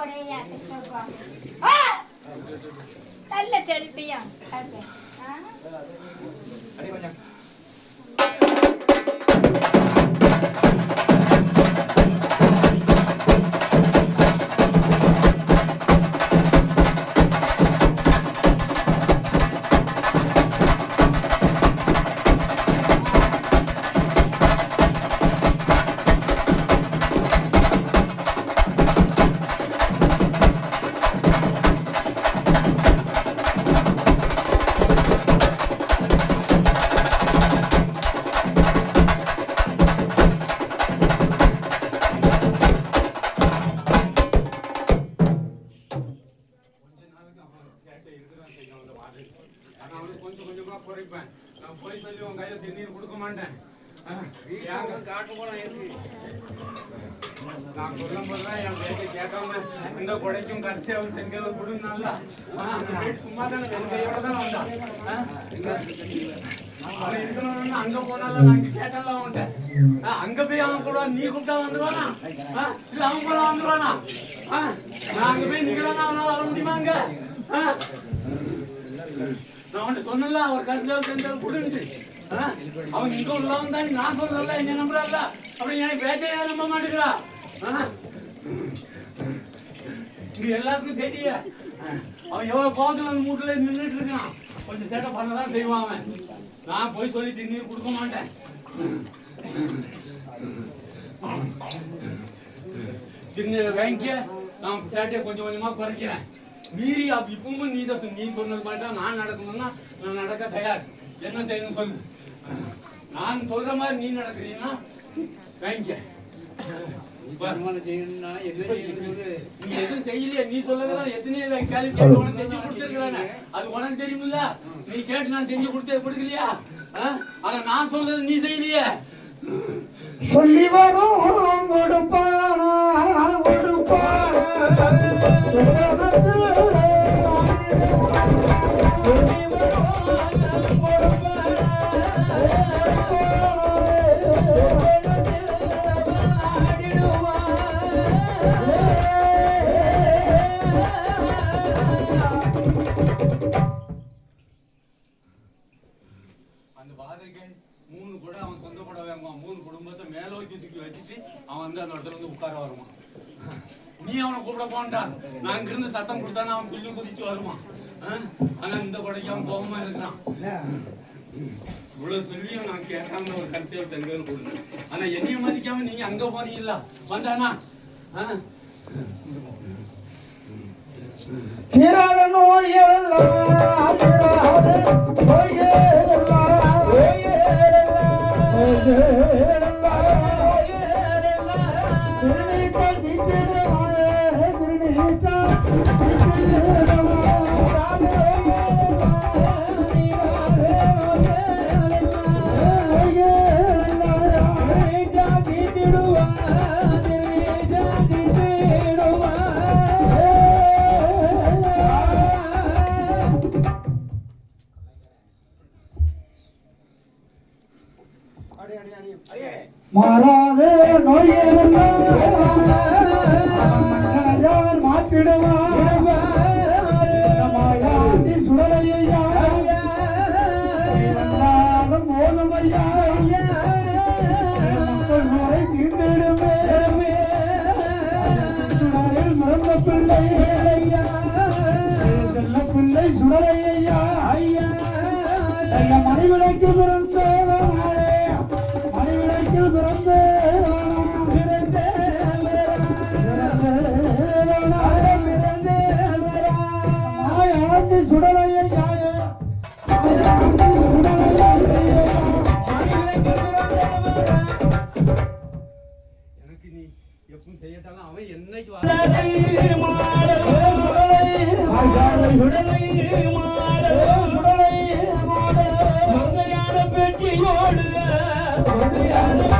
கொடையா நல்ல செழிப்பியா உடைப்பேன் நான் போய் சொல்லி உன் கையில் தண்ணீர் கொடுக்க மாட்டேன் ஆ, நான் சொல்லும் போதுதான் என் பேச்சு கேட்காம இந்த கொடைக்கும் கடைசியாவும் செஞ்சதை கொடுனால சும்மா தானே கையோட தான் வந்தான் ஆ? அவன் இருக்கணும்னு அங்க போனால நான் இங்க கேட்டல அவன்கிட்ட ஆ, அங்க போய் அவன் கூட நீ கூப்பிட்டா வந்துருவானா ஆ? இல்ல அவன் கூட வந்துருவானா ஆ? நான் அங்க போய் நிக்கலாம் அவனால வர முடியுமா அங்க ஆ? நான் அவன்கிட்ட சொன்னல அவர் கருத்துல செஞ்சால் கொடுன்னு ஆ? அவன் இங்க உள்ளவன் தான் நான் சொல்றல என்ன நம்புறல்ல அப்படி என் பேச்சையா நம்ப மாட்டேங்கிறா? ஆ? இங்க எல்லாருக்கும் தெரிய அவன் எவ்வளவு கோவத்துல அந்த மூட்டுல நின்றுட்டு இருக்கான். கொஞ்சம் சேட்டை பண்ணதான் செய்வான் அவன். நான் போய் சொல்லி தண்ணீர் கொடுக்க மாட்டேன். திருநீரை வாங்கிக்க நான் சேட்டையை கொஞ்சம் கொஞ்சமா குறைக்கிறேன். மீறி அப்ப இப்பவும் நீ தான் நீ சொன்னது மாதிரி தான் நான் நடக்கணும்னா நான் நடக்க தயார். என்ன செய்யணும் சொல்லு? நான் சொல்ற மாதிரி நீ நடக்கிறீங்கன்னா வாங்கிக்க நீ எதுவும் செய்யலையே. நீ சொல்லதெல்லாம் எத்தனையோ கேள்வி கேட்டு செஞ்சு கொடுத்துருக்கானே அது உனக்கு தெரியுமில்ல. நீ கேட்டு நான் செஞ்சு கொடுத்தே கொடுக்கலையா? ஆனா நான் சொல்றது நீ செய்யலையே. சொல்லி வரும் கொடுப்பானா கொடுப்பானா இடத்துல வந்து உட்கார வருவான். நீ அவனை கூப்பிட போன்றான் நான் இங்கிருந்து சத்தம் கொடுத்தானா அவன் துள்ளி குதிச்சு வருவான். ஆ? ஆனா இந்த கொடைக்கு அவன் கோபமா இருக்கிறான். இவ்வளவு சொல்லியும் நான் கேட்காம ஒரு கருத்தை தெங்கல் கொடுத்தேன். ஆனா என்னைய மதிக்காம நீங்க அங்க போறீங்களா வந்தானா? ஆ? நோய் எல்லாம் மாறாத நோயெல்லாம் மன்னனையார் மாற்றிடுவார். சுடலையா மறந்த பிள்ளை செல்ல பிள்ளை சுடலையா ஐயா மாயாண்டி மாட மங்கையான பெட்டியோடு மங்கையான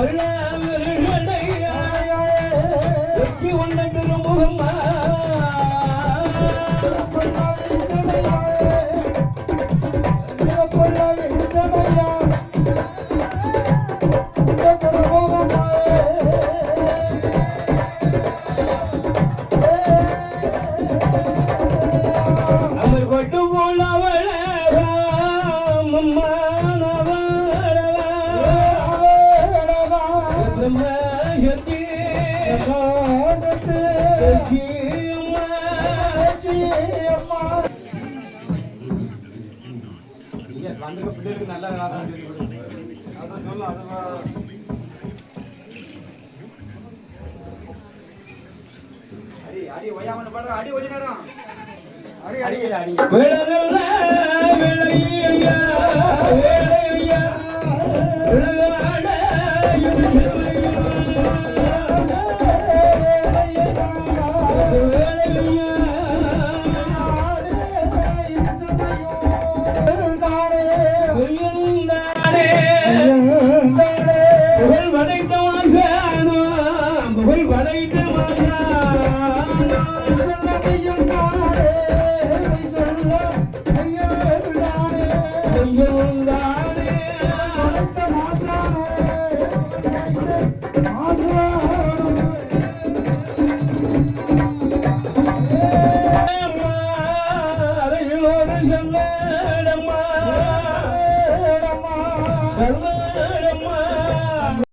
வீரப்பழுவர்களையா வெற்றி அடி அடி ஒய்யாமன்னு பாடுற அடி கொஞ்ச நேரம் விளையா விளையா படைத்த மாசானோ புகழ் படைத்த மாசானோ